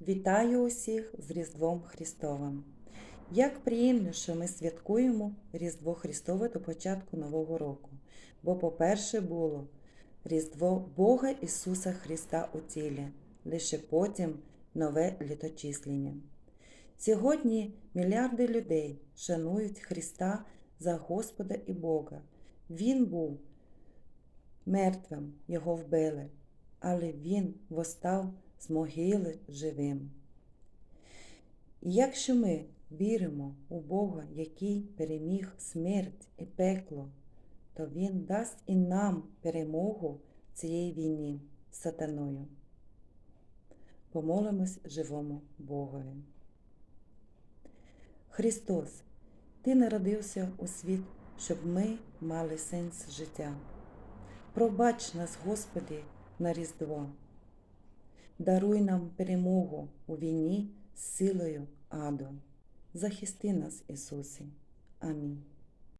Вітаю усіх з Різдвом Христовим. Як приємно, що ми святкуємо Різдво Христове до початку Нового року, бо, по-перше, було Різдво Бога Ісуса Христа у тілі, лише потім нове літочислення. Сьогодні мільярди людей шанують Христа за Господа і Бога. Він був мертвим, його вбили, але Він восстав з могили живим. І якщо ми віримо у Бога, який переміг смерть і пекло, то Він дасть і нам перемогу цієї війні з сатаною. Помолимось живому Богові. Христос, Ти народився у світ, щоб ми мали сенс життя. Пробач нас, Господи, на Різдво. Даруй нам перемогу у війні з силою аду. Захисти нас, Ісусі. Амінь.